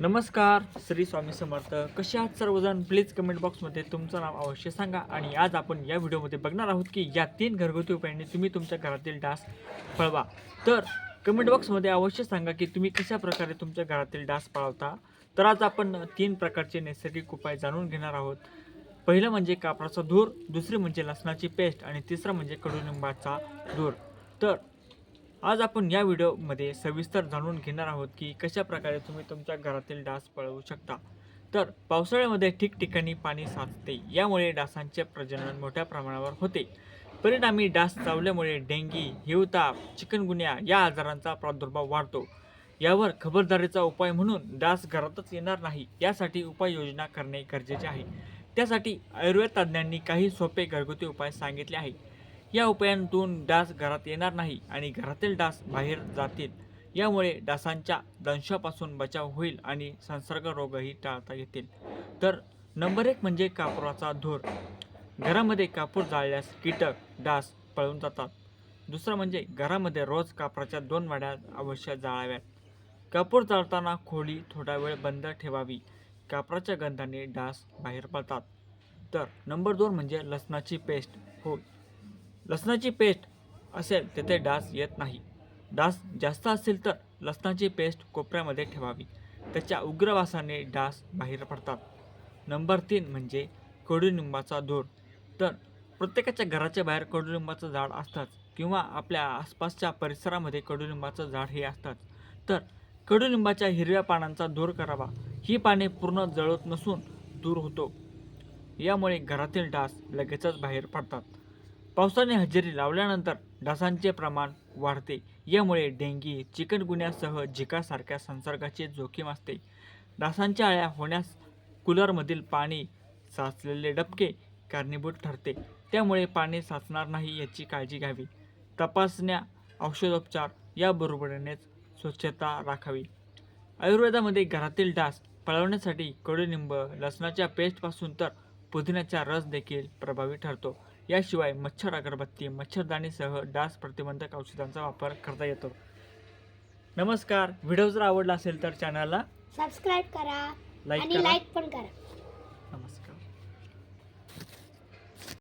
नमस्कार श्री स्वामी समर्थ. कसे आहात सर्वजण? प्लीज कमेंट बॉक्समध्ये तुमचं नाव अवश्य सांगा. आणि आज आपण या व्हिडिओमध्ये बघणार आहोत की या तीन घरगुती उपायांनी तुम्ही तुमच्या घरातील डास पळवा तर कमेंट बॉक्समध्ये अवश्य सांगा की तुम्ही कशा प्रकारे तुमच्या घरातील डास पळवता तर आज आपण तीन प्रकारचे नैसर्गिक उपाय जाणून घेणार आहोत. पहिलं म्हणजे कापडाचा धूर दुसरी म्हणजे लसणाची पेस्ट आणि तिसरं म्हणजे कडुलिंबाचा धूर. तर आज आपण या व्हिडिओमध्ये सविस्तर जाणून घेणार आहोत की कशा प्रकारे तुम्ही तुमच्या घरातील डास पळवू शकता. तर पावसाळ्यामध्ये ठिकठिकाणी पाणी साचते यामुळे डासांचे प्रजनन मोठ्या प्रमाणावर होते. परिणामी डास चावल्यामुळे डेंगी हिवताप चिकनगुन्या या आजारांचा प्रादुर्भाव वाढतो. यावर खबरदारीचा उपाय म्हणून डास घरातच येणार नाही यासाठी उपाययोजना करणे गरजेचे आहे. त्यासाठी आयुर्वेद तज्ज्ञांनी काही सोपे घरगुती उपाय सांगितले आहे या उपायांतून डास घरात येणार नाही आणि घरातील डास बाहेर जातील. यामुळे डासांच्या दंशापासून बचाव होईल आणि संसर्ग रोगही टाळता येतील. तर नंबर एक म्हणजे कापुराचा धूर. घरामध्ये कापूर जाळल्यास कीटक डास पळून जातात. दुसरं म्हणजे घरामध्ये रोज कापराच्या दोन वाड्या अवश्य जाळाव्यात. कापूर जाळताना खोली थोडा वेळ बंद ठेवावी. कापराच्या गंधाने डास बाहेर पडतात. तर नंबर दोन म्हणजे लसणाची पेस्ट. हो लसणाची पेस्ट असेल तेथे डास येत नाही. डास जास्त असेल तर लसणाची पेस्ट कोपऱ्यामध्ये ठेवावी. त्याच्या उग्र वासाने डास बाहेर पडतात. नंबर तीन म्हणजे कडुनिंबाचा धूर. तर प्रत्येकाच्या घराच्या बाहेर कडुलिंबाचं झाड असतात किंवा आपल्या आसपासच्या परिसरामध्ये कडुलिंबाचं झाड हे असतात. तर कडुलिंबाच्या हिरव्या पानांचा धूर करावा. ही पाने पूर्ण जळत नसून दूर होतो. यामुळे घरातील डास लगेचच बाहेर पडतात. पावसाने हजेरी लावल्यानंतर डासांचे प्रमाण वाढते. यामुळे डेंगी चिकनगुन्यासह झिकासारख्या संसर्गाची जोखीम असते. डासांच्या अळ्या होण्यास कूलरमधील पाणी साचलेले डबके कारणीभूत ठरते. त्यामुळे पाणी साचणार नाही याची काळजी घ्यावी. तपासण्या औषधोपचार याबरोबरीनेच स्वच्छता राखावी. आयुर्वेदामध्ये घरातील डास पळवण्यासाठी कडुनिंब लसणाच्या पेस्टपासून तर पुदिन्याचा रस देखील प्रभावी ठरतो. याशिवाय मच्छर अगरबत्ती मच्छरदाणीसह डास प्रतिबंधक औषधांचा वापर करता येतो. नमस्कार. व्हिडिओ जर आवडला असेल तर चॅनलला सबस्क्राईब करा लाईक आणि करा. लाईक पण करा.